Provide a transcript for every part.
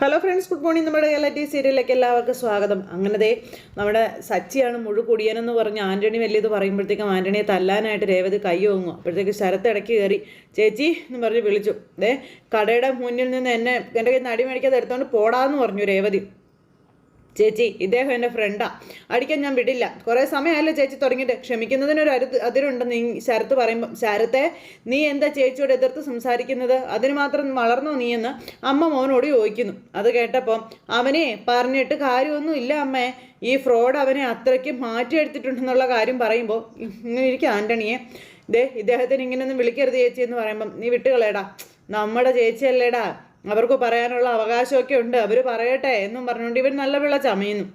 Hello friends good morning നമ്മുടെ reality സീരിയലിലേക്ക് എല്ലാവർക്കും സ്വാഗതം. അങ്ങനത്തെ നമ്മുടെ സച്ചിയാണ് മുഴു കുടിയനെന്ന് പറഞ്ഞ് ആന്റണി വലിയത് പറയുമ്പോഴത്തേക്കും ആന്റണിയെ തല്ലാനായിട്ട് രേവതി കൈ ഓങ്ങും. അപ്പോഴത്തേക്ക് ശരത്ത് ഇടയ്ക്ക് കയറി ചേച്ചി എന്ന് പറഞ്ഞ് വിളിച്ചു. ദേ കടയുടെ മുന്നിൽ നിന്ന് എന്നെ എന്റെ കയ്യിൽ നിന്ന് മേടിക്കാതെ എടുത്തുകൊണ്ട് പോടാന്ന് പറഞ്ഞു രേവതി. ചേച്ചി ഇദ്ദേഹം എന്റെ ഫ്രണ്ടാ അടിക്കാൻ ഞാൻ വിടില്ല. കുറേ സമയമല്ലേ ചേച്ചി തുടങ്ങിയിട്ട്. ക്ഷമിക്കുന്നതിനൊരു അരു അതിരുണ്ടെന്ന് നീ ശരത്ത് പറയുമ്പോൾ ശരത്തെ നീ എന്താ ചേച്ചിയോട് എതിർത്ത് സംസാരിക്കുന്നത്? അതിന് മാത്രം വളർന്നോ നീ എന്ന്? അമ്മ മോനോട് ചോദിക്കുന്നു. അത് കേട്ടപ്പോൾ അവനെ പറഞ്ഞിട്ട് കാര്യമൊന്നുമില്ല അമ്മേ. ഈ ഫ്രോഡ് അവനെ അത്രയ്ക്ക് മാറ്റിയെടുത്തിട്ടുണ്ടെന്നുള്ള കാര്യം പറയുമ്പോൾ ഇങ്ങനെ ഇരിക്കും ആന്റണിയെ ദേ ഇദ്ദേഹത്തിന് ഇങ്ങനെയൊന്നും വിളിക്കരുത് ചേച്ചി എന്ന് പറയുമ്പം നീ വിട്ടുകളേടാ നമ്മുടെ ചേച്ചിയല്ലേടാ. അവർക്ക് പറയാനുള്ള അവകാശമൊക്കെ ഉണ്ട്. അവർ പറയട്ടെ എന്നും പറഞ്ഞുകൊണ്ട് ഇവൻ നല്ല പിള്ള ചമയുന്നു.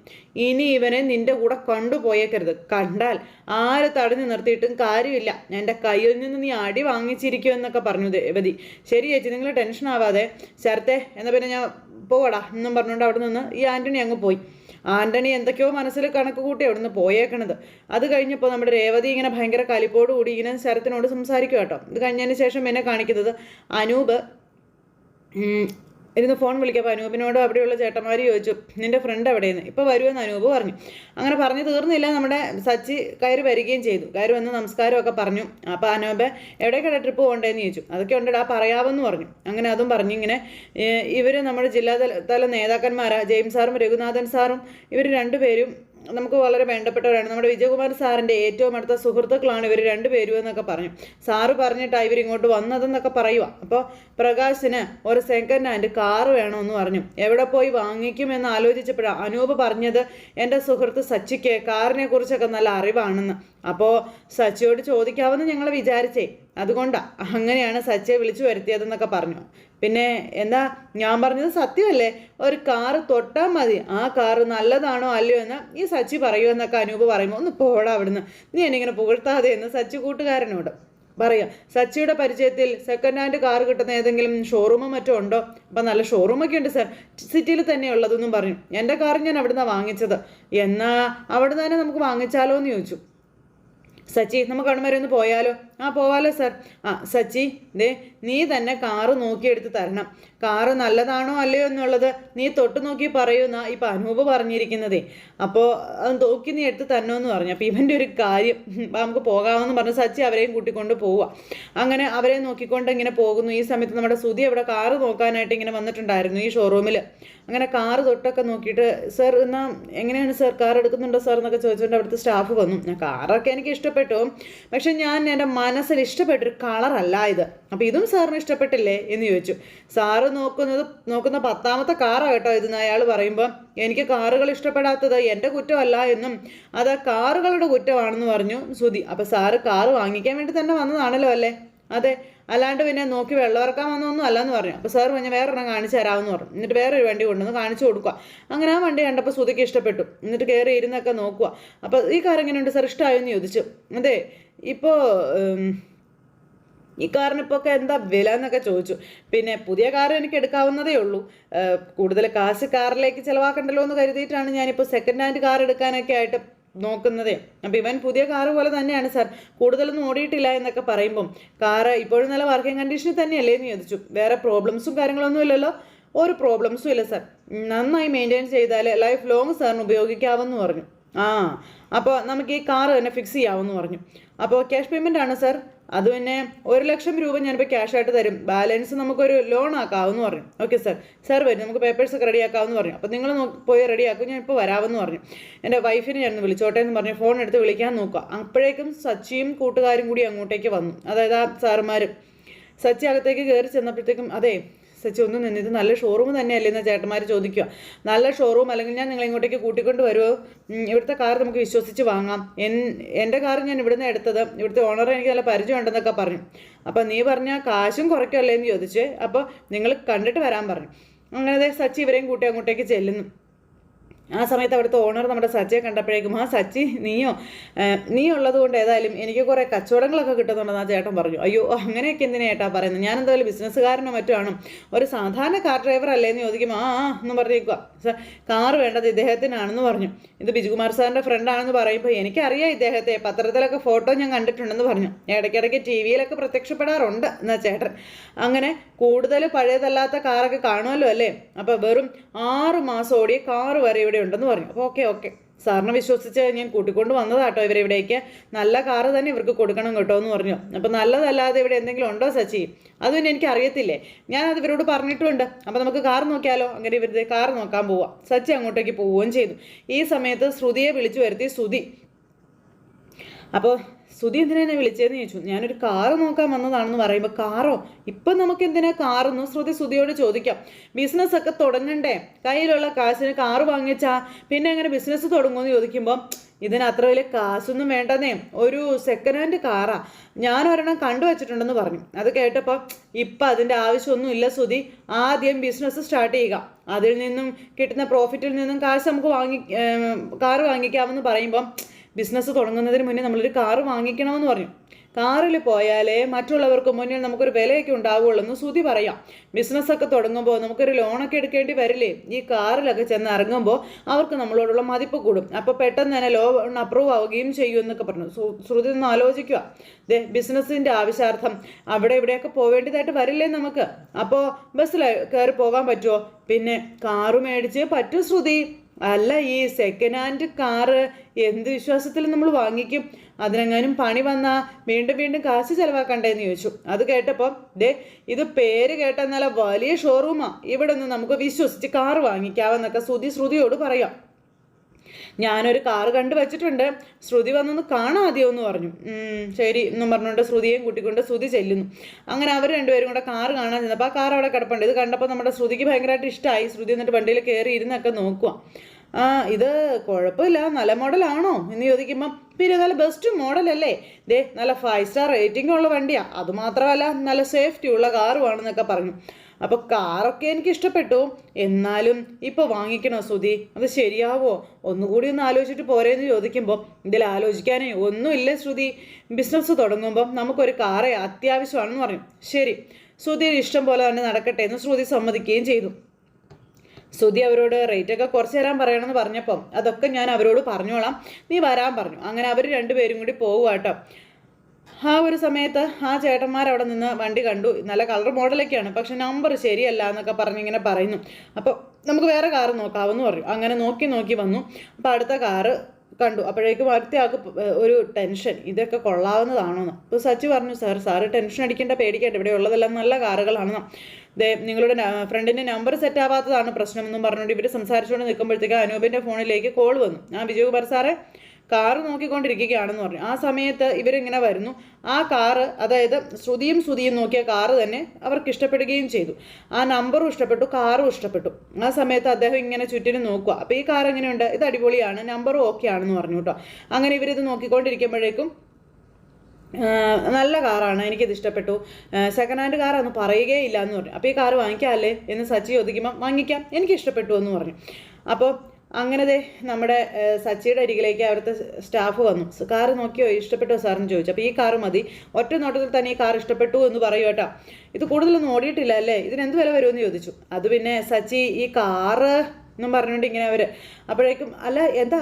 ഇനി ഇവനെ നിന്റെ കൂടെ കണ്ടുപോയേക്കരുത്. കണ്ടാൽ ആരെ തടഞ്ഞു നിർത്തിയിട്ടും കാര്യമില്ല. എന്റെ കയ്യിൽ നിന്ന് നീ അടി വാങ്ങിച്ചിരിക്കും എന്നൊക്കെ പറഞ്ഞു ദേവതി ശരി ചേച്ചി നിങ്ങൾ ടെൻഷൻ ആവാതെ ശരത്തെ എന്നാൽ പിന്നെ ഞാൻ പോവാടാ എന്നും പറഞ്ഞുകൊണ്ട് അവിടെ നിന്ന് ഈ ആന്റണി അങ്ങ് പോയി. ആന്റണി എന്തൊക്കെയോ മനസ്സിൽ കണക്ക് കൂട്ടി അവിടെ നിന്ന് പോയേക്കണത്. അത് കഴിഞ്ഞപ്പോൾ നമ്മുടെ രേവതി ഇങ്ങനെ ഭയങ്കര കലിപ്പോടുകൂടി ഇങ്ങനെ ശരത്തിനോട് സംസാരിക്കും കേട്ടോ ഇത് കഴിഞ്ഞതിന് ശേഷം എന്നെ കാണിക്കുന്നത് അനൂപ് ഇരുന്ന് ഫോൺ വിളിക്കപ്പോൾ അനൂപിനോട് അവിടെയുള്ള ചേട്ടന്മാർ ചോദിച്ചു നിന്റെ ഫ്രണ്ട് എവിടെയെന്ന്? ഇപ്പോൾ വരുമെന്ന് അനൂപ് പറഞ്ഞു. അങ്ങനെ പറഞ്ഞു തീർന്നില്ല നമ്മുടെ സച്ചി കയറി വരികയും ചെയ്തു. കയറി വന്ന് നമസ്കാരമൊക്കെ പറഞ്ഞു. അപ്പോൾ അനൂപ് എവിടേക്കാണ് ട്രിപ്പ് പോകണ്ടേന്ന്? ചോദിച്ചു. അതൊക്കെ ഉണ്ടടാ പറയാമെന്ന് പറഞ്ഞു. അങ്ങനെ അതും പറഞ്ഞു ഇങ്ങനെ ഇവർ നമ്മുടെ ജില്ലാതല തല നേതാക്കന്മാരാ ജെയിംസ് സാറും രഘുനാഥൻ സാറും ഇവർ രണ്ടുപേരും നമുക്ക് വളരെ വേണ്ടപ്പെട്ടവരാണ്. നമ്മുടെ വിജയകുമാർ സാറിന്റെ ഏറ്റവും അടുത്ത സുഹൃത്തുക്കളാണ് ഇവർ രണ്ടുപേരും എന്നൊക്കെ പറഞ്ഞു. സാറ് പറഞ്ഞിട്ടാണ് ഇവർ ഇങ്ങോട്ട് വന്നതെന്നൊക്കെ പറയുക അപ്പോൾ പ്രകാശിന് ഒരു സെക്കൻഡ് ഹാൻഡ് കാറ് വേണമെന്ന് പറഞ്ഞു. എവിടെ പോയി വാങ്ങിക്കുമെന്ന് ആലോചിച്ചപ്പോഴാണ് അനൂപ് പറഞ്ഞത് എന്റെ സുഹൃത്ത് സച്ചിക്ക് കാറിനെ കുറിച്ചൊക്കെ നല്ല അറിവാണെന്ന്. അപ്പോൾ സച്ചിയോട് ചോദിക്കാമെന്ന് ഞങ്ങൾ വിചാരിച്ചേ. അതുകൊണ്ടാ. അങ്ങനെയാണ് സച്ചയെ വിളിച്ചു വരുത്തിയതെന്നൊക്കെ പറഞ്ഞു. പിന്നെ എന്താ ഞാൻ പറഞ്ഞത് സത്യമല്ലേ? ഒരു കാറ് തൊട്ടാൽ മതി. ആ കാറ് നല്ലതാണോ അല്ലയോ എന്ന് ഈ സച്ചി പറയുമെന്നൊക്കെ അനൂപ് പറയുമ്പോൾ ഒന്ന് പോടാ അവിടുന്ന്. നീ എന്നിങ്ങനെ പുകഴ്ത്താതെ എന്ന് സച്ചി കൂട്ടുകാരനോട് പറയാം. സച്ചിയുടെ പരിചയത്തിൽ സെക്കൻഡ് ഹാൻഡ് കാർ കിട്ടുന്ന ഏതെങ്കിലും ഷോറൂമോ മറ്റോ ഉണ്ടോ? അപ്പം നല്ല ഷോറൂമൊക്കെ ഉണ്ട് സാർ. സിറ്റിയിൽ തന്നെ ഉള്ളതെന്നും പറഞ്ഞു. എന്റെ കാർ ഞാൻ അവിടുന്ന് വാങ്ങിച്ചത്. എന്നാ അവിടുന്ന് തന്നെ നമുക്ക് വാങ്ങിച്ചാലോ എന്ന് ചോദിച്ചു. സച്ചി നമുക്ക് അവിടെ വരെ ഒന്ന് പോയാലോ? ആ പോവാലോ സാർ ആ സച്ചി ദേ നീ തന്നെ കാറ് നോക്കിയെടുത്ത് തരണം. കാറ് നല്ലതാണോ അല്ലയോ എന്നുള്ളത് നീ തൊട്ട് നോക്കി പറയൂന്നാ ഇപ്പം അനൂപ് പറഞ്ഞിരിക്കുന്നതേ. അപ്പോൾ അത് നോക്കി നീ എടുത്ത് തന്നോ എന്ന് പറഞ്ഞു. അപ്പോൾ ഇവന്റെ ഒരു കാര്യം നമുക്ക് പോകാമെന്ന് പറഞ്ഞ്. സച്ചി അവരെയും കൂട്ടിക്കൊണ്ട് പോവുക അങ്ങനെ അവരെ നോക്കിക്കൊണ്ട് ഇങ്ങനെ പോകുന്നു. ഈ സമയത്ത് നമ്മുടെ സുധി അവിടെ കാറ് നോക്കാനായിട്ട് ഇങ്ങനെ വന്നിട്ടുണ്ടായിരുന്നു ഈ ഷോറൂമിൽ അങ്ങനെ കാറ് തൊട്ടൊക്കെ നോക്കിയിട്ട് സർ എന്നാൽ എങ്ങനെയാണ് സർ കാർ എടുക്കുന്നുണ്ടോ സാർ എന്നൊക്കെ ചോദിച്ചുകൊണ്ട് അവിടുത്തെ സ്റ്റാഫ് വന്നു. ഞാൻ കാറൊക്കെ എനിക്ക് ഇഷ്ടപ്പെട്ടു. പക്ഷെ ഞാൻ എന്റെ മനസ്സിൽ ഇഷ്ടപ്പെട്ടൊരു കളറല്ല ഇത്. അപ്പോൾ ഇതും സാറിന് ഇഷ്ടപ്പെട്ടില്ലേ എന്ന് ചോദിച്ചു. സാറ് നോക്കുന്നത് നോക്കുന്ന പത്താമത്തെ കാറാണ് കേട്ടോ ഇതെന്ന് അയാൾ പറയുമ്പോൾ എനിക്ക് കാറുകൾ ഇഷ്ടപ്പെടാത്തത് എന്റെ കുറ്റമല്ല എന്നും അത് കാറുകളുടെ കുറ്റമാണെന്ന് പറഞ്ഞു സുധി അപ്പോൾ സാറ് കാറ് വാങ്ങിക്കാൻ വേണ്ടി തന്നെ വന്നതാണല്ലോ അല്ലേ? അതെ അല്ലാണ്ട് പിന്നെ നോക്കി വെള്ളമിറക്കാൻ വന്നൊന്നും അല്ലെന്ന് പറഞ്ഞു. അപ്പോൾ സാർ പറഞ്ഞാൽ വേറെ എണ്ണം കാണിച്ചു തരാമെന്ന് പറഞ്ഞു. എന്നിട്ട് വേറൊരു വണ്ടി കൊണ്ടുവന്ന് കാണിച്ചു കൊടുക്കുക അങ്ങനെ ആ വണ്ടി കണ്ടപ്പോൾ സുതിക്ക് ഇഷ്ടപ്പെട്ടു. എന്നിട്ട് കയറി ഇരുന്നൊക്കെ നോക്കുക അപ്പോൾ ഈ കാർ എങ്ങനെയുണ്ട് സാർ ഇഷ്ടമായോ എന്ന് ചോദിച്ചു. അതെ ഇപ്പോൾ ഈ കാറിന് ഇപ്പോൾ ഒക്കെ എന്താ വില എന്നൊക്കെ ചോദിച്ചു. പിന്നെ പുതിയ കാർ എനിക്ക് എടുക്കാവുന്നതേ ഉള്ളൂ. കൂടുതൽ കാശ് കാറിലേക്ക് ചിലവാക്കണ്ടല്ലോ എന്ന് കരുതിയിട്ടാണ് ഞാനിപ്പോൾ സെക്കൻഡ് ഹാൻഡ് കാർ എടുക്കാനൊക്കെ ആയിട്ട് നോക്കുന്നതേ. അപ്പം ഇവൻ പുതിയ കാറ് പോലെ തന്നെയാണ് സാർ. കൂടുതലൊന്നും ഓടിയിട്ടില്ല എന്നൊക്കെ പറയുമ്പം കാറ് ഇപ്പോഴും നല്ല വർക്കിംഗ് കണ്ടീഷനിൽ തന്നെയല്ലേ എന്ന് ചോദിച്ചു. വേറെ പ്രോബ്ലംസും കാര്യങ്ങളൊന്നും ഇല്ലല്ലോ? ഒരു പ്രോബ്ലംസും ഇല്ല സാർ. നന്നായി മെയിന്റെയിൻ ചെയ്താൽ ലൈഫ് ലോങ് സാറിന് ഉപയോഗിക്കാമെന്ന് പറഞ്ഞു. ആ അപ്പോൾ നമുക്ക് ഈ കാറ് തന്നെ ഫിക്സ് ചെയ്യാമെന്ന് പറഞ്ഞു. അപ്പോൾ ക്യാഷ് പേയ്മെന്റ് ആണ് സാർ? അത് പിന്നെ ഒരു ലക്ഷം രൂപ ഞാനിപ്പോൾ ക്യാഷ് ആയിട്ട് തരും. ബാലൻസ് നമുക്കൊരു ലോൺ ആക്കാമെന്ന് പറഞ്ഞു. ഓക്കെ സർ സാർ വരും. നമുക്ക് പേപ്പേഴ്സ് ഒക്കെ റെഡി ആക്കാമെന്ന് പറഞ്ഞു. അപ്പോൾ നിങ്ങൾ പോയി റെഡി ആക്കും. ഞാൻ ഇപ്പോൾ വരാമെന്ന് പറഞ്ഞു. എന്റെ വൈഫിനെ ഞാൻ വിളിച്ചോട്ടെ എന്ന് പറഞ്ഞു ഫോൺ എടുത്ത് വിളിക്കാൻ നോക്കുക അപ്പോഴേക്കും സച്ചിയും കൂട്ടുകാരും കൂടി അങ്ങോട്ടേക്ക് വന്നു. അതായത് ആ സാറുമാർ സച്ചി അകത്തേക്ക് കയറി ചെന്നപ്പോഴത്തേക്കും അതെ സച്ചി ഒന്നും നിന്ന് ഇത് നല്ല ഷോറൂം തന്നെയല്ലേ എന്ന് ചേട്ടന്മാർ ചോദിക്കുക നല്ല ഷോറൂം അല്ലെങ്കിൽ ഞാൻ നിങ്ങൾ ഇങ്ങോട്ടേക്ക് കൂട്ടിക്കൊണ്ട് വരുമോ ഇവിടുത്തെ കാർ നമുക്ക് വിശ്വസിച്ച് വാങ്ങാം. എൻ എന്റെ കാർ ഞാൻ ഇവിടുന്ന് എടുത്തത് ഇവിടുത്തെ ഓണർ എനിക്ക് നല്ല പരിചയം ഉണ്ടെന്നൊക്കെ പറഞ്ഞു. അപ്പോൾ നീ പറഞ്ഞ കാശും കുറയ്ക്കല്ലേ എന്ന് ചോദിച്ച് അപ്പോൾ നിങ്ങൾ കണ്ടിട്ട് വരാൻ പറഞ്ഞു. അങ്ങനെ സച്ചി ഇവരെയും കൂട്ടി അങ്ങോട്ടേക്ക് ചെല്ലുന്നു. ആ സമയത്ത് അവിടുത്തെ ഓണർ നമ്മുടെ സച്ചിയെ കണ്ടപ്പോഴേക്കും ആ സച്ചി നീയോ? നീ ഉള്ളത് കൊണ്ട് ഏതായാലും എനിക്ക് കുറേ കച്ചവടങ്ങളൊക്കെ കിട്ടുന്നുണ്ടെന്ന് ആ ചേട്ടൻ പറഞ്ഞു. അയ്യോ അങ്ങനെയൊക്കെ എന്തിനാ ഏട്ടാ പറയുന്നത്? ഞാൻ എന്തായാലും ബിസിനസ്സുകാരനോ മറ്റോ ആണ്. ഒരു സാധാരണ കാർ ഡ്രൈവർ അല്ലേന്ന് ചോദിക്കുമ്പോൾ ആ ആ എന്ന് പറഞ്ഞേക്കുക കാർ വേണ്ടത് ഇദ്ദേഹത്തിനാണെന്ന് പറഞ്ഞു. ഇത് ബിജുകുമാർ സാറിന്റെ ഫ്രണ്ടാണെന്ന് പറയുമ്പോൾ എനിക്കറിയാം ഇദ്ദേഹത്തെ. പത്രത്തിലൊക്കെ ഫോട്ടോ ഞാൻ കണ്ടിട്ടുണ്ടെന്ന് പറഞ്ഞു. ഇടയ്ക്കിടയ്ക്ക് ടി വിയിലൊക്കെ പ്രത്യക്ഷപ്പെടാറുണ്ട് എന്നാ ചേട്ടൻ. അങ്ങനെ കൂടുതൽ പഴയതല്ലാത്ത കാറൊക്കെ കാണുമല്ലോ അല്ലേ? അപ്പോൾ വെറും ആറ് മാസം ഓടിയ കാറ് വരെ ഇവിടെ ഉണ്ടെന്ന് പറഞ്ഞു. അപ്പോൾ ഓക്കെ ഓക്കെ സാറിനെ വിശ്വസിച്ച് ഞാൻ കൂട്ടിക്കൊണ്ട് വന്നതാട്ടോ ഇവരെ ഇവിടേക്ക്. നല്ല കാറ് തന്നെ ഇവർക്ക് കൊടുക്കണം കേട്ടോ എന്ന് പറഞ്ഞു. അപ്പോൾ നല്ലതല്ലാതെ ഇവിടെ എന്തെങ്കിലും ഉണ്ടോ സച്ചി? അത് എനിക്ക് അറിയത്തില്ലേ? ഞാനത് ഇവരോട് പറഞ്ഞിട്ടുമുണ്ട് അപ്പോൾ നമുക്ക് കാർ നോക്കിയാലോ? അങ്ങനെ ഇവരുടെ കാർ നോക്കാൻ പോവാം. സച്ചി അങ്ങോട്ടേക്ക് പോവുകയും ചെയ്തു. ഈ സമയത്ത് ശ്രുതിയെ വിളിച്ചു വരുത്തി. ശ്രുതി. അപ്പോൾ സുധി എന്തിനാ എന്നെ വിളിച്ചതെന്ന് ചോദിച്ചു. ഞാനൊരു കാറ് നോക്കാൻ വന്നതാണെന്ന് പറയുമ്പോൾ കാറോ ഇപ്പം നമുക്ക് എന്തിനാ കാറെന്ന് ശ്രുതി സുധിയോട് ചോദിക്കാം. ബിസിനസ് ഒക്കെ തുടങ്ങണ്ടേ? കയ്യിലുള്ള കാശിന് കാറ് വാങ്ങിച്ചാ പിന്നെ അങ്ങനെ ബിസിനസ് തുടങ്ങുമെന്ന് ചോദിക്കുമ്പോൾ ഇതിന് അത്ര വലിയ കാശൊന്നും വേണ്ടെന്നേ. ഒരു സെക്കൻഡ് ഹാൻഡ് കാറാ ഞാൻ ഒരെണ്ണം കണ്ടുവച്ചിട്ടുണ്ടെന്ന് പറഞ്ഞു. അത് കേട്ടപ്പോൾ ഇപ്പം അതിന്റെ ആവശ്യമൊന്നും ഇല്ല സുധി. ആദ്യം ബിസിനസ് സ്റ്റാർട്ട് ചെയ്യുക. അതിൽ നിന്നും കിട്ടുന്ന പ്രോഫിറ്റിൽ നിന്നും കാശ് നമുക്ക് വാങ്ങി കാറ് വാങ്ങിക്കാമെന്ന് പറയുമ്പം ബിസിനസ് തുടങ്ങുന്നതിന് മുന്നേ നമ്മളൊരു കാറ് വാങ്ങിക്കണമെന്ന് പറഞ്ഞു. കാറിൽ പോയാലേ മറ്റുള്ളവർക്ക് മുന്നിൽ നമുക്കൊരു വിലയൊക്കെ ഉണ്ടാവുകയുള്ളൂ എന്ന് ശ്രുതി പറയാം. ബിസിനസ്സൊക്കെ തുടങ്ങുമ്പോൾ നമുക്കൊരു ലോണൊക്കെ എടുക്കേണ്ടി വരില്ലേ? ഈ കാറിലൊക്കെ ചെന്ന് ഇറങ്ങുമ്പോൾ അവർക്ക് നമ്മളോടുള്ള മതിപ്പ് കൂടും. അപ്പോൾ പെട്ടെന്ന് തന്നെ ലോൺ അപ്രൂവ് ആവുകയും ചെയ്യും എന്നൊക്കെ പറഞ്ഞു. ശ്രുതി ഒന്ന് ആലോചിക്കുക. ദേ ബിസിനസ്സിന്റെ ആവശ്യാർത്ഥം അവിടെ ഇവിടെയൊക്കെ പോവേണ്ടതായിട്ട് വരില്ലേ നമുക്ക്? അപ്പോൾ ബസ്സിൽ കയറി പോകാൻ പറ്റുമോ? പിന്നെ കാറ് മേടിച്ച് പറ്റൂ ശ്രുതി. അല്ല ഈ സെക്കൻഡ് ഹാൻഡ് കാറ് എന്ത് വിശ്വാസത്തിൽ നമ്മൾ വാങ്ങിക്കും? അതിനെങ്ങാനും പണി വന്നാൽ വീണ്ടും വീണ്ടും കാശ് ചിലവാക്കണ്ടേന്ന് ചോദിച്ചു. അത് കേട്ടപ്പോൾ ദേ ഇത് പേര് കേട്ട നല്ല വലിയ ഷോറൂമാണ് ഇവിടെ നിന്ന് നമുക്ക് വിശ്വസിച്ച് കാറ് വാങ്ങിക്കാവെന്നൊക്കെ ശ്രുതി ശ്രുതിയോട് പറയാം. ഞാനൊരു കാറ് കണ്ടു വെച്ചിട്ടുണ്ട്. ശ്രുതി വന്നൊന്ന് കാണാതെയോ എന്ന് പറഞ്ഞു. ശരി എന്നും പറഞ്ഞുകൊണ്ട് ശ്രുതിയെയും കൂട്ടിക്കൊണ്ട് ശ്രുതി ചെല്ലുന്നു. അങ്ങനെ അവർ രണ്ടുപേരും കൂടെ കാറ് കാണാൻ ചെന്നപ്പോൾ ആ കാർ അവിടെ കിടപ്പുണ്ട്. ഇത് കണ്ടപ്പോൾ നമ്മുടെ ശ്രുതിക്ക് ഭയങ്കരമായിട്ട് ഇഷ്ടമായി ശ്രുതി എന്നിട്ട് വണ്ടിയിൽ കയറി ഇരുന്നൊക്കെ നോക്കുക ആ ഇത് കുഴപ്പമില്ല. നല്ല മോഡലാണോ? എന്ന് ചോദിക്കുമ്പം പിന്നെ നല്ല ബെസ്റ്റ് മോഡലല്ലേ? ദേ നല്ല ഫൈവ് സ്റ്റാർ റേറ്റിംഗ് ഉള്ള വണ്ടിയാണ് അതുമാത്രമല്ല നല്ല സേഫ്റ്റി ഉള്ള കാറുമാണെന്നൊക്കെ പറഞ്ഞു. അപ്പോൾ കാറൊക്കെ എനിക്ക് ഇഷ്ടപ്പെട്ടു എന്നാലും ഇപ്പോൾ വാങ്ങിക്കണോ സുധി? അത് ശരിയാവോ? ഒന്നുകൂടി ഒന്ന് ആലോചിച്ചിട്ട് പോരേന്ന് ചോദിക്കുമ്പോൾ ഇതിൽ ആലോചിക്കാനേ ഒന്നുമില്ല ശ്രുതി ബിസിനസ് തുടങ്ങുമ്പോൾ നമുക്കൊരു കാറേ അത്യാവശ്യമാണെന്ന് പറഞ്ഞു ശരി ശ്രുതിയുടെ ഇഷ്ടം പോലെ തന്നെ നടക്കട്ടെ എന്ന് ശ്രുതി സമ്മതിക്കുകയും ചെയ്തു. ശ്രുതി അവരോട് റേറ്റൊക്കെ കുറച്ച് തരാൻ പറയണമെന്ന് പറഞ്ഞപ്പം അതൊക്കെ ഞാൻ അവരോട് പറഞ്ഞോളാം. നീ വരാൻ പറഞ്ഞു. അങ്ങനെ അവർ രണ്ടുപേരും കൂടി പോകുക കേട്ടോ ആ ഒരു സമയത്ത് ആ ചേട്ടന്മാർ അവിടെ നിന്ന് വണ്ടി കണ്ടു. നല്ല കളർ മോഡലൊക്കെയാണ് പക്ഷെ നമ്പർ ശരിയല്ല എന്നൊക്കെ പറഞ്ഞിങ്ങനെ പറയുന്നു. അപ്പോൾ നമുക്ക് വേറെ കാറ് നോക്കാമെന്ന് പറഞ്ഞു. അങ്ങനെ നോക്കി നോക്കി വന്നു. അപ്പോൾ അടുത്ത കാറ് കണ്ടു. അപ്പോഴേക്കും അടുത്ത ആൾക്ക് ഒരു ടെൻഷൻ ഇതൊക്കെ കൊള്ളാവുന്നതാണോന്ന്. അപ്പോൾ സച്ചി പറഞ്ഞു സാർ സാറ് ടെൻഷൻ അടിക്കേണ്ട പേടിക്കേണ്ട. ഇവിടെ ഉള്ളതെല്ലാം നല്ല കാറുകളാണെന്ന് നിങ്ങളുടെ ഫ്രണ്ടിന്റെ നമ്പർ സെറ്റ് ആവാത്തതാണ് പ്രശ്നം എന്നും പറഞ്ഞുകൊണ്ട് ഇവർ സംസാരിച്ചുകൊണ്ട് നിൽക്കുമ്പോഴത്തേക്ക് അനൂപിന്റെ ഫോണിലേക്ക് കോൾ വന്നു. ആ വിജയകുമാർ സാറേ കാറ് നോക്കിക്കൊണ്ടിരിക്കുകയാണെന്ന് പറഞ്ഞു. ആ സമയത്ത് ഇവരിങ്ങനെ വരുന്നു. ആ കാറ് അതായത് ശ്രുതിയും ശ്രുതിയും നോക്കിയ കാറ് തന്നെ അവർക്ക് ഇഷ്ടപ്പെടുകയും ചെയ്തു. ആ നമ്പറും ഇഷ്ടപ്പെട്ടു കാറും ഇഷ്ടപ്പെട്ടു. ആ സമയത്ത് അദ്ദേഹം ഇങ്ങനെ ചുറ്റിനും നോക്കുക അപ്പോൾ ഈ കാർ എങ്ങനെയുണ്ട്? ഇത് അടിപൊളിയാണ്. നമ്പറും ഓക്കെ ആണെന്ന് പറഞ്ഞു കേട്ടോ. അങ്ങനെ ഇവരിത് നോക്കിക്കൊണ്ടിരിക്കുമ്പോഴേക്കും നല്ല കാറാണ് എനിക്കിത് ഇഷ്ടപ്പെട്ടു. സെക്കൻഡ് ഹാൻഡ് കാറാന്ന് പറയുകയില്ല എന്ന് പറഞ്ഞു. അപ്പോൾ ഈ കാറ് വാങ്ങിക്കാമല്ലേ എന്ന് സച്ചി ചോദിക്കുമ്പോൾ വാങ്ങിക്കാം എനിക്ക് ഇഷ്ടപ്പെട്ടു എന്ന് പറഞ്ഞു. അപ്പോൾ അങ്ങനെ നമ്മുടെ സച്ചിയുടെ അരികിലേക്ക് അവിടുത്തെ സ്റ്റാഫ് വന്നു. കാറ് നോക്കിയോ ഇഷ്ടപ്പെട്ടോ സാറിന് ചോദിച്ചു. അപ്പോൾ ഈ കാറ് മതി. ഒറ്റ നോട്ടത്തിൽ തന്നെ ഈ കാർ ഇഷ്ടപ്പെട്ടു എന്ന് പറയൂ കേട്ടോ. ഇത് കൂടുതലൊന്നും ഓടിയിട്ടില്ല അല്ലേ? ഇതിനെന്ത് വില വരുമെന്ന് ചോദിച്ചു. അത് പിന്നെ സച്ചി ഈ കാറ് എന്നും പറഞ്ഞുകൊണ്ട് ഇങ്ങനെ അവർ അപ്പോഴേക്കും അല്ല എന്താ?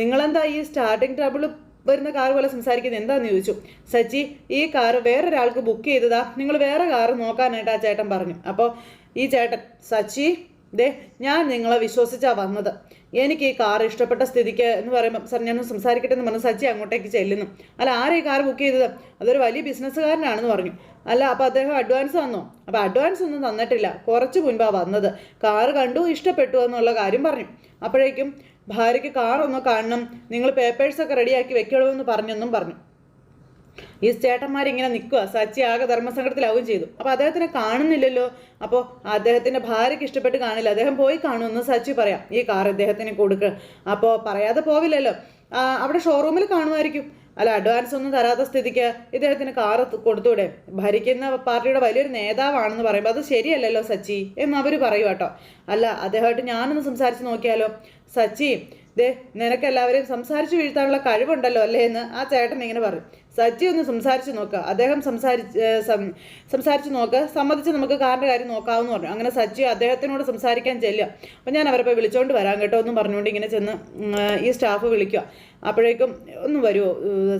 നിങ്ങളെന്താ ഈ സ്റ്റാർട്ടിങ് ട്രബിൾ വരുന്ന കാർ പോലെ സംസാരിക്കുന്നത് എന്താന്ന് ചോദിച്ചു. സച്ചി ഈ കാർ വേറൊരാൾക്ക് ബുക്ക് ചെയ്തതാ. നിങ്ങൾ വേറെ കാർ നോക്കാനായിട്ട് ആ ചേട്ടൻ പറഞ്ഞു. അപ്പോൾ ഈ ചേട്ടൻ സച്ചി ദേ ഞാൻ നിങ്ങളെ വിശ്വസിച്ചാണ് വന്നത്. എനിക്ക് ഈ കാർ ഇഷ്ടപ്പെട്ട സ്ഥിതിക്ക് എന്ന് പറയുമ്പോൾ സാർ ഞാൻ സംസാരിക്കട്ടെ എന്ന് പറഞ്ഞ്. സച്ചി അങ്ങോട്ടേക്ക് ചെല്ലുന്നു. അല്ല ആരെ ഈ കാർ ബുക്ക് ചെയ്തത്? അതൊരു വലിയ ബിസിനസ്സുകാരനാണെന്ന് പറഞ്ഞു. അല്ല അപ്പോൾ അദ്ദേഹം അഡ്വാൻസ് തന്നോ അപ്പോൾ അഡ്വാൻസ് ഒന്നും തന്നിട്ടില്ല. കുറച്ച് മുൻപാണ് വന്നത്. കാർ കണ്ടു ഇഷ്ടപ്പെട്ടു എന്നുള്ള കാര്യം പറഞ്ഞു. അപ്പോഴേക്കും ഭാര്യയ്ക്ക് കാറൊന്ന് കാണണം നിങ്ങൾ പേപ്പേഴ്സൊക്കെ റെഡിയാക്കി വെക്കണമെന്ന് പറഞ്ഞെന്നും പറഞ്ഞു ഈ ചേട്ടന്മാരിങ്ങനെ നിൽക്കുക സച്ചി ആകെ ധർമ്മസങ്കടത്തിലാവുകയും ചെയ്തു. അപ്പോൾ അദ്ദേഹത്തിനെ കാണുന്നില്ലല്ലോ. അപ്പോൾ അദ്ദേഹത്തിന്റെ ഭാര്യയ്ക്ക് ഇഷ്ടപ്പെട്ട് കാണില്ല. അദ്ദേഹം പോയി കാണുമെന്ന് സച്ചി പറയാം ഈ കാർ അദ്ദേഹത്തിന് കൊടുക്കുക അപ്പോൾ പറയാതെ പോവില്ലല്ലോ. അവിടെ ഷോറൂമിൽ കാണുമായിരിക്കും. അല്ല അഡ്വാൻസ് ഒന്നും തരാത്ത സ്ഥിതിക്ക് ഇദ്ദേഹത്തിന് കാറ് കൊടുത്തൂടെ ഭരിക്കുന്ന പാർട്ടിയുടെ വലിയൊരു നേതാവാണെന്ന് പറയുമ്പോൾ അത് ശരിയല്ലല്ലോ സച്ചി എന്ന് അവർ പറയും കേട്ടോ അല്ല അദ്ദേഹമായിട്ട് ഞാനൊന്ന് സംസാരിച്ച് നോക്കിയാലോ? സച്ചി ദേ നിനക്ക് എല്ലാവരെയും സംസാരിച്ചു വീഴ്ത്താനുള്ള കഴിവുണ്ടല്ലോ അല്ലേ എന്ന് ആ ചേട്ടൻ ഇങ്ങനെ പറയും. സച്ചി ഒന്ന് സംസാരിച്ചു നോക്കുക അദ്ദേഹം സംസാരിച്ച് സംസാരിച്ചു നോക്കുക സമ്മതിച്ച് നമുക്ക് കാറിന്റെ കാര്യം നോക്കാമെന്ന് പറഞ്ഞു. അങ്ങനെ സച്ചി അദ്ദേഹത്തിനോട് സംസാരിക്കാൻ ചെല്ലുക. അപ്പം ഞാൻ അവരെ വിളിച്ചോണ്ട് വരാം കേട്ടോ എന്നും പറഞ്ഞുകൊണ്ട് ഇങ്ങനെ ചെന്ന് ഈ സ്റ്റാഫ് വിളിക്കുക. അപ്പോഴേക്കും ഒന്ന് വരുമോ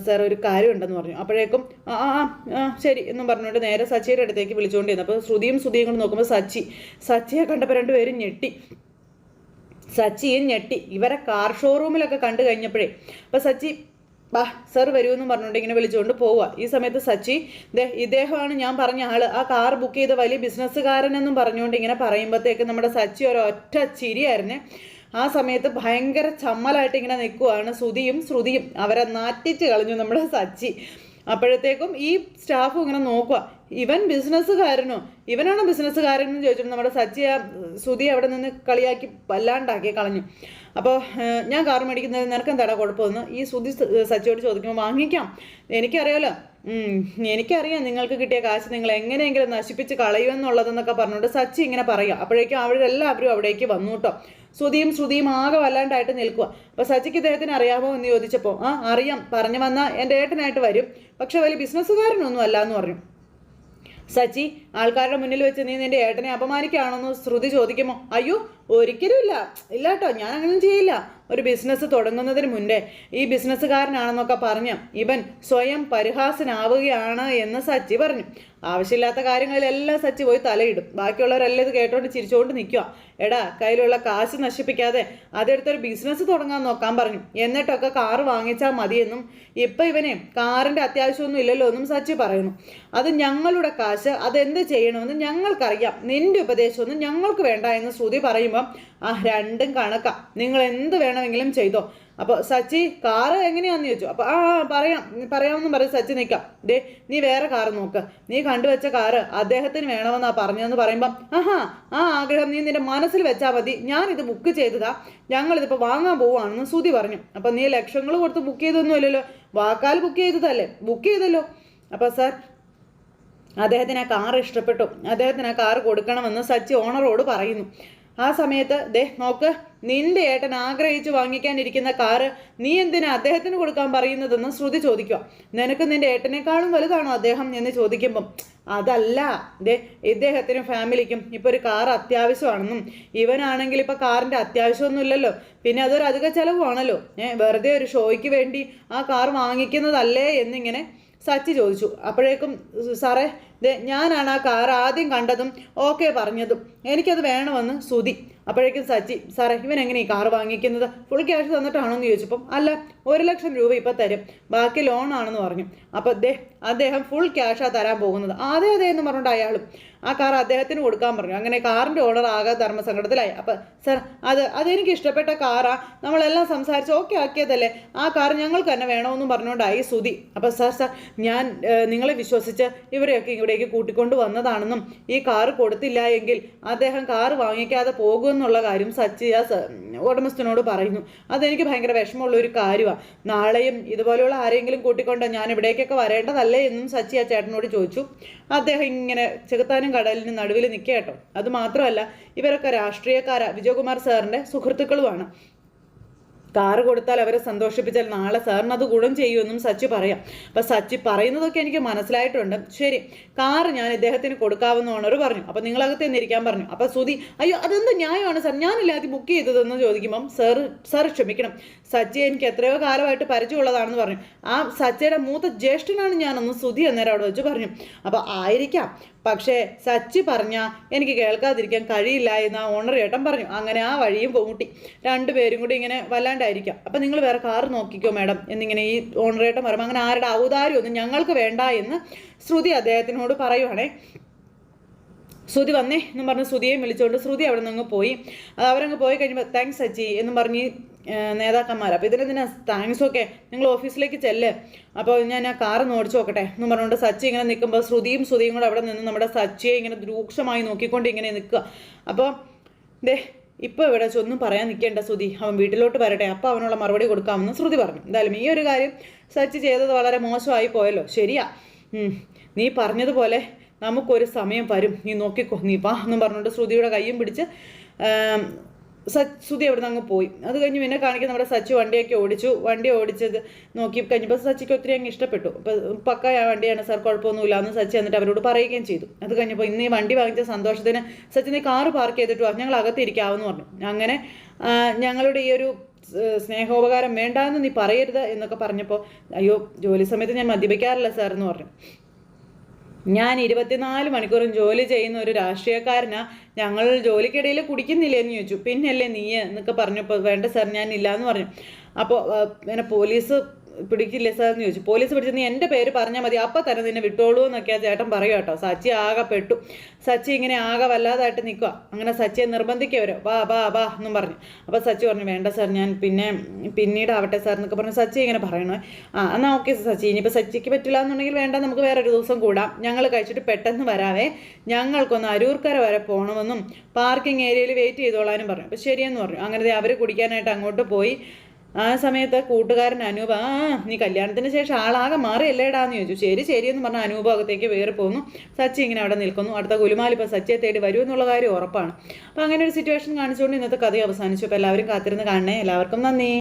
സാർ ഒരു കാര്യമുണ്ടെന്ന് പറഞ്ഞു. അപ്പോഴേക്കും ആ, ആ ശരി എന്നും പറഞ്ഞുകൊണ്ട് നേരെ സച്ചിയുടെ അടുത്തേക്ക് വിളിച്ചുകൊണ്ടിരുന്നു അപ്പോൾ ശ്രുതിയും ശ്രുതിയും കൂടെ നോക്കുമ്പോൾ സച്ചി സച്ചിയെ കണ്ടപ്പോൾ രണ്ടുപേരും ഞെട്ടി. സച്ചിയും ഞെട്ടി. ഇവരെ കാർ ഷോറൂമിലൊക്കെ കണ്ടു കഴിഞ്ഞപ്പോഴേ അപ്പോൾ സച്ചി ബാ സർ വരൂ എന്ന് പറഞ്ഞുകൊണ്ട് ഇങ്ങനെ വിളിച്ചുകൊണ്ട് പോവുക ഈ സമയത്ത് സച്ചി ഇദ്ദേഹമാണ് ഞാൻ പറഞ്ഞ ആൾ. ആ കാർ ബുക്ക് ചെയ്ത വലിയ ബിസിനസ്സുകാരൻ ബിസിനസ്സുകാരനെന്നും പറഞ്ഞുകൊണ്ട് ഇങ്ങനെ പറയുമ്പോഴത്തേക്ക് നമ്മുടെ സച്ചി ഒരൊറ്റ ചിരിയായിരുന്നേ. ആ സമയത്ത് ഭയങ്കര ചമ്മലായിട്ട് ഇങ്ങനെ നിൽക്കുവാണ് ശ്രുതിയും ശ്രുതിയും. അവരെ നാറ്റിച്ച് കളഞ്ഞു നമ്മുടെ സച്ചി. അപ്പോഴത്തേക്കും ഈ സ്റ്റാഫും ഇങ്ങനെ നോക്കുക ഇവൻ ബിസിനസ്സുകാരനോ? ഇവനാണോ ബിസിനസ്സുകാരൻ? എന്ന് ചോദിച്ചപ്പോൾ നമ്മുടെ സച്ചി സുധി അവിടെ നിന്ന് കളിയാക്കി വല്ലാണ്ടാക്കി കളഞ്ഞു. അപ്പോൾ ഞാൻ കാർ മേടിക്കുന്നത് നിനക്ക് എന്താടാ കുഴപ്പമെന്ന്? ഈ സുധി സച്ചിയോട് ചോദിക്കുമ്പോൾ വാങ്ങിക്കാം. എനിക്കറിയാലോ. ഉം, എനിക്കറിയാം നിങ്ങൾക്ക് കിട്ടിയ കാശ് നിങ്ങൾ എങ്ങനെയെങ്കിലും നശിപ്പിച്ച് കളയുമെന്നുള്ളതെന്നൊക്കെ പറഞ്ഞുകൊണ്ട് സച്ചി ഇങ്ങനെ പറയുക. അപ്പോഴേക്കും അവരെല്ലാവരും അവിടേക്ക് വന്നു കേട്ടോ. ശ്രുതിയും ശ്രുതിയും ആകെ വല്ലാണ്ടായിട്ട് നിൽക്കുക അപ്പോൾ സച്ചിക്ക് ഇദ്ദേഹത്തിന് അറിയാമോ എന്ന് ചോദിച്ചപ്പോൾ ആ അറിയാം പറഞ്ഞു വന്നാൽ എന്റെ ഏട്ടനായിട്ട് വരും. പക്ഷെ വലിയ ബിസിനസ്സുകാരനൊന്നും അല്ല എന്ന് പറഞ്ഞു. സച്ചി ആൾക്കാരുടെ മുന്നിൽ വെച്ച് നീ നിന്റെ ഏട്ടനെ അപമാനിക്കുകയാണെന്ന് ശ്രുതി ചോദിക്കുമോ അയ്യോ ഒരിക്കലും ഇല്ല. ഇല്ല കേട്ടോ ഞാൻ അങ്ങനെ ചെയ്യില്ല. ഒരു ബിസിനസ് തുടങ്ങുന്നതിന് മുന്നേ ഈ ബിസിനസ്സുകാരനാണെന്നൊക്കെ പറഞ്ഞ് ഇവൻ സ്വയം പരിഹാസനാവുകയാണ് എന്ന് സച്ചി പറഞ്ഞു. ആവശ്യമില്ലാത്ത കാര്യങ്ങളിലെല്ലാം സച്ചി പോയി തലയിടും. ബാക്കിയുള്ളവരെല്ലാം ഇത് കേട്ടോണ്ട് ചിരിച്ചുകൊണ്ട് നിൽക്കുക എടാ കയ്യിലുള്ള കാശ് നശിപ്പിക്കാതെ അതെടുത്തൊരു ബിസിനസ് തുടങ്ങാൻ നോക്കാൻ പറഞ്ഞു. എന്നിട്ടൊക്കെ കാറ് വാങ്ങിച്ചാൽ മതിയെന്നും ഇപ്പം ഇവനെ കാറിന്റെ അത്യാവശ്യമൊന്നും ഇല്ലല്ലോ എന്നും സച്ചി പറയുന്നു അത് ഞങ്ങളുടെ കാശ് അതെന്ത് ചെയ്യണമെന്ന് ഞങ്ങൾക്കറിയാം. നിന്റെ ഉപദേശമൊന്നും ഞങ്ങൾക്ക് വേണ്ട എന്ന് ശ്രുതി പറയുമ്പം ആ രണ്ടും കണക്കാം. നിങ്ങൾ എന്ത് വേണമെങ്കിലും ചെയ്തോ. അപ്പോൾ സച്ചി കാറ് എങ്ങനെയാന്ന് ചോദിച്ചു. അപ്പോൾ ആ പറയാം. പറയാമെന്നും പറയും സച്ചി നിൽക്കാം. ദേ നീ വേറെ കാറ് നോക്ക്. നീ കണ്ടുവച്ച കാറ് അദ്ദേഹത്തിന് വേണമെന്നാ പറഞ്ഞതെന്ന് പറയുമ്പം ആഹാ ആ ആഗ്രഹം നീ നിന്റെ മനസ്സിൽ വെച്ചാൽ മതി. ഞാനിത് ബുക്ക് ചെയ്തതാ. ഞങ്ങളിതിപ്പോൾ വാങ്ങാൻ പോവുകയാണെന്ന് സുതി പറഞ്ഞു. അപ്പോൾ നീ ലക്ഷങ്ങൾ കൊടുത്ത് ബുക്ക് ചെയ്തൊന്നും ഇല്ലല്ലോ വാക്കാൽ ബുക്ക് ചെയ്തതല്ലേ? ബുക്ക് ചെയ്തല്ലോ. അപ്പോൾ സാർ അദ്ദേഹത്തിന് ആ കാർ ഇഷ്ടപ്പെട്ടു. അദ്ദേഹത്തിന് ആ കാർ കൊടുക്കണമെന്ന് സച്ചി ഓണറോട് പറയുന്നു. ആ സമയത്ത് ദേ നോക്ക്. നിന്റെ ഏട്ടൻ ആഗ്രഹിച്ച് വാങ്ങിക്കാനിരിക്കുന്ന കാറ് നീ എന്തിനാ അദ്ദേഹത്തിന് കൊടുക്കാൻ പറയുന്നതെന്ന് ശ്രുതി ചോദിക്കുക. നിനക്ക് നിന്റെ ഏട്ടനേക്കാളും വലുതാണോ അദ്ദേഹം എന്ന് ചോദിക്കുമ്പം അതല്ല. ദേ ഇദ്ദേഹത്തിനും ഫാമിലിക്കും ഇപ്പോൾ ഒരു കാർ അത്യാവശ്യമാണെന്നും ഇവനാണെങ്കിൽ ഇപ്പോൾ കാറിന്റെ അത്യാവശ്യമൊന്നുമില്ലല്ലോ. പിന്നെ അതൊരു അധിക ചിലവുമാണല്ലോ. ഏഹ് വെറുതെ ഒരു ഷോയ്ക്ക് വേണ്ടി ആ കാർ വാങ്ങിക്കുന്നതല്ലേ എന്നിങ്ങനെ സച്ചി ചോദിച്ചു. അപ്പോഴേക്കും സാറേ ദേ ഞാനാണ് ആ കാർ ആദ്യം കണ്ടതും ഓക്കെ പറഞ്ഞതും. എനിക്കത് വേണമെന്ന് സുതി അപ്പോഴേക്കും സച്ചി സാറേ ഇവൻ എങ്ങനെ ഈ കാർ വാങ്ങിക്കുന്നത്? ഫുൾ ക്യാഷ് തന്നിട്ടാണോ എന്ന് ചോദിച്ചപ്പം അല്ല ഒരു ലക്ഷം രൂപ ഇപ്പം തരും. ബാക്കി ലോൺ ആണെന്ന് പറഞ്ഞു. അപ്പോൾ ദേ അദ്ദേഹം ഫുൾ ക്യാഷാണ് തരാൻ പോകുന്നത്. അതെ അതെ എന്ന് പറഞ്ഞിട്ട് അയാളും ആ കാർ അദ്ദേഹത്തിന് കൊടുക്കാൻ പറഞ്ഞു. അങ്ങനെ കാറിന്റെ ഓണർ ആകെ ധർമ്മസങ്കടത്തിലായി. അപ്പം സർ അത് അതെനിക്ക് ഇഷ്ടപ്പെട്ട കാറാ. നമ്മളെല്ലാം സംസാരിച്ച് ഓക്കെ ആക്കിയതല്ലേ. ആ കാർ ഞങ്ങൾക്ക് തന്നെ വേണമെന്നും പറഞ്ഞുകൊണ്ടായി സുതി അപ്പം സർ സാർ ഞാൻ നിങ്ങളെ വിശ്വസിച്ച് ഇവരെയൊക്കെ ഇവിടേക്ക് കൂട്ടിക്കൊണ്ട് വന്നതാണെന്നും ഈ കാർ കൊടുത്തില്ല എങ്കിൽ അദ്ദേഹം കാർ വാങ്ങിക്കാതെ പോകുമെന്നുള്ള കാര്യം സച്ചി ആ സ- ഉടമസ്ഥനോട് പറയുന്നു. അതെനിക്ക് ഭയങ്കര വിഷമമുള്ള ഒരു കാര്യമാണ് നാളെയും ഇതുപോലെയുള്ള ആരെങ്കിലും കൂട്ടിക്കൊണ്ട് ഞാൻ ഇവിടേക്കൊക്കെ വരേണ്ടതല്ലേ? എന്നും സച്ചി ആ ചേട്ടനോട് ചോദിച്ചു. അദ്ദേഹം ഇങ്ങനെ ചെകുത്താനും കടലിനും നടുവിൽ നിൽക്കുക കേട്ടോ അത് മാത്രമല്ല ഇവരൊക്കെ രാഷ്ട്രീയക്കാരാണ് വിജയകുമാർ സാറിന്റെ സുഹൃത്തുക്കളുമാണ്. കാറ് കൊടുത്താൽ അവരെ സന്തോഷിപ്പിച്ചാൽ നാളെ സാറിന് അത് ഗുണം ചെയ്യുമെന്നും സച്ചി പറയാം. അപ്പം സച്ചി പറയുന്നതൊക്കെ എനിക്ക് മനസ്സിലായിട്ടുണ്ട്. ശരി കാറ് ഞാൻ ഇദ്ദേഹത്തിന് കൊടുക്കാവുന്ന ഓണർ പറഞ്ഞു. അപ്പം നിങ്ങളകത്ത് എന്നിരിക്കാൻ പറഞ്ഞു? അപ്പം സുധി അയ്യോ അതെന്ത് ന്യായമാണ് സാർ? ഞാനല്ലേ അത് ബുക്ക് ചെയ്തതെന്ന് ചോദിക്കുമ്പം സാർ സാർ ക്ഷമിക്കണം. സച്ചി എനിക്ക് എത്രയോ കാലമായിട്ട് പരിചയമുള്ളതാണെന്ന് പറഞ്ഞു. ആ സച്ചയുടെ മൂത്ത ജ്യേഷ്ഠനാണ് ഞാനെന്ന് സുധി അന്നേരം അവിടെ വെച്ച് പറഞ്ഞു. അപ്പോൾ ആയിരിക്കാം. പക്ഷേ സച്ചി പറഞ്ഞ എനിക്ക് കേൾക്കാതിരിക്കാൻ കഴിയില്ല എന്ന് ആ ഓണർ ചേട്ടൻ പറഞ്ഞു. അങ്ങനെ ആ വഴിയും പൂട്ടി. രണ്ടുപേരും കൂടി ഇങ്ങനെ വല്ലാണ്ടായിരിക്കാം. അപ്പം നിങ്ങൾ വേറെ കാർ നോക്കിക്കോ മാഡം എന്നിങ്ങനെ ഈ ഓണർ ചേട്ടൻ പറയുമ്പോൾ അങ്ങനെ ആരുടെ ഔദാര്യമൊന്നും ഞങ്ങൾക്ക് വേണ്ട എന്ന് ശ്രുതി അദ്ദേഹത്തിനോട് പറയുവാണേ. ശ്രുതി വന്നേ എന്നും പറഞ്ഞ് ശ്രുതിയെ വിളിച്ചുകൊണ്ട് ശ്രുതി അവിടെ നിന്ന് പോയി. അവരങ്ങ് പോയി കഴിയുമ്പോൾ താങ്ക്സ് സച്ചി എന്നും പറഞ്ഞ് നേതാക്കന്മാർ അപ്പോൾ ഇതിനെന്തിനാ താങ്ക്സ് ഒക്കെ. നിങ്ങൾ ഓഫീസിലേക്ക് ചെല്ല്. അപ്പോൾ ഞാൻ ആ കാർ ഓടിച്ചു നോക്കട്ടെ. എന്ന് പറഞ്ഞുകൊണ്ട് സച്ചി ഇങ്ങനെ നിൽക്കുമ്പോൾ ശ്രുതിയും ശ്രുതിയും കൂടെ അവിടെ നിന്ന് നമ്മുടെ സച്ചിയെ ഇങ്ങനെ രൂക്ഷമായി നോക്കിക്കൊണ്ട് ഇങ്ങനെ നിൽക്കുക. അപ്പോൾ ദേ ഇപ്പോൾ ഇവിടെ ഒന്നും പറയാൻ നിൽക്കേണ്ട ശ്രുതി. അവൻ വീട്ടിലോട്ട് വരട്ടെ. അപ്പോൾ അവനുള്ള മറുപടി കൊടുക്കാമെന്ന് ശ്രുതി പറഞ്ഞു. എന്തായാലും ഈ ഒരു കാര്യം സച്ചി ചെയ്തത് വളരെ മോശമായി പോയല്ലോ. ശരിയാ. നീ പറഞ്ഞതുപോലെ നമുക്കൊരു സമയം വരും. നീ നോക്കിക്കോ. നീ വാ എന്നും പറഞ്ഞുകൊണ്ട് ശ്രുതിയുടെ കയ്യും പിടിച്ച് സച്ചുതി അവിടെ നിന്ന് അങ്ങ് പോയി. അത് കഴിഞ്ഞ് പിന്നെ കാണിക്കുന്ന നമ്മുടെ സച്ചു വണ്ടിയൊക്കെ ഓടിച്ചു. വണ്ടി ഓടിച്ചത് നോക്കി. കഴിഞ്ഞപ്പോൾ സച്ചിക്ക് ഒത്തിരി അങ്ങ് ഇഷ്ടപ്പെട്ടു. അപ്പോൾ പക്ക ആ വണ്ടിയാണ്. സാർ കുഴപ്പമൊന്നുമില്ല. എന്ന് സച്ചി എന്നിട്ട് അവരോട് പറയുകയും ചെയ്തു. അത് കഴിഞ്ഞപ്പോൾ ഇന്ന് ഈ വണ്ടി വാങ്ങിച്ച സന്തോഷത്തിന് സച്ചിൻ ഈ കാറ് പാർക്ക് ചെയ്തിട്ട്. വാ ഞങ്ങൾ അകത്തിരിക്കാമെന്ന് പറഞ്ഞു. അങ്ങനെ ഞങ്ങളുടെ ഈ ഒരു സ്നേഹോപകാരം വേണ്ടാന്ന് നീ പറയരുത് എന്നൊക്കെ പറഞ്ഞപ്പോൾ അയ്യോ ജോലി സമയത്ത് ഞാൻ മദ്യപിക്കാറില്ല സാർ എന്ന് പറഞ്ഞു. ഞാൻ ഇരുപത്തിനാല് മണിക്കൂറും ജോലി ചെയ്യുന്ന ഒരു രാഷ്ട്രീയക്കാരനാ. ഞങ്ങൾ ജോലിക്കിടയിൽ കുടിക്കുന്നില്ലേ എന്ന് ചോദിച്ചു. പിന്നല്ലേ നീ എന്നൊക്കെ പറഞ്ഞപ്പോൾ വേണ്ട സാർ ഞാൻ ഇല്ല എന്ന് പറഞ്ഞു അപ്പോൾ പിന്നെ പോലീസ് പിടിക്കില്ലേ സാർ എന്ന് ചോദിച്ചു. പോലീസ് പിടിച്ച് നീ എന്റെ പേര് പറഞ്ഞാൽ മതി. അപ്പം തന്നെ നിന്നെ വിട്ടോളൂ എന്നൊക്കെ ആ ചേട്ടൻ പറയും കേട്ടോ. സച്ചി ആകെ പെട്ടു. സച്ചി ഇങ്ങനെ ആകെ വല്ലാതായിട്ട് നിൽക്കുക അങ്ങനെ സച്ചിയെ നിർബന്ധിക്കവരോ. വാ വാ വാ എന്നും പറഞ്ഞു. അപ്പോൾ സച്ചി പറഞ്ഞു വേണ്ട സാർ ഞാൻ പിന്നെ പിന്നീട് ആവട്ടെ സാർ എന്നൊക്കെ പറഞ്ഞു. സച്ചി ഇങ്ങനെ പറയണേ ആ എന്നാൽ ഓക്കെ സച്ചി. ഇനിയിപ്പോൾ സച്ചിക്ക് പറ്റില്ല എന്നുണ്ടെങ്കിൽ വേണ്ട നമുക്ക് വേറൊരു ദിവസം കൂടാം. ഞങ്ങൾ കഴിച്ചിട്ട് പെട്ടെന്ന് വരാവേ. ഞങ്ങൾക്കൊന്ന് അരൂർക്കര വരെ പോകണമെന്നും പാർക്കിംഗ് ഏരിയയിൽ വെയിറ്റ് ചെയ്തോളാനും പറഞ്ഞു. അപ്പോൾ ശരിയെന്ന് പറഞ്ഞു. അങ്ങനെ അവർ കുടിക്കാനായിട്ട് അങ്ങോട്ട് പോയി. ആ സമയത്ത് കൂട്ടുകാരൻ അനൂപ് ആ നീ കല്യാണത്തിന് ശേഷം ആളാകെ മാറിയല്ലേടാന്ന് ചോദിച്ചു. ശരി ശരി എന്ന് പറഞ്ഞ അനൂപ് അകത്തേക്ക് വേറെ പോകുന്നു സച്ചി ഇങ്ങനെ അവിടെ നിൽക്കുന്നു. അടുത്ത ഗുലുമാൽ ഇപ്പോൾ സച്ചിയെ തേടി വരും എന്നുള്ള കാര്യം ഉറപ്പാണ്. അപ്പോൾ അങ്ങനെ ഒരു സിറ്റുവേഷൻ കാണിച്ചുകൊണ്ട് ഇന്നത്തെ കഥ അവസാനിച്ചു. അപ്പോൾ എല്ലാവരും കാത്തിരുന്ന് കാണണേ. എല്ലാവർക്കും നന്ദി.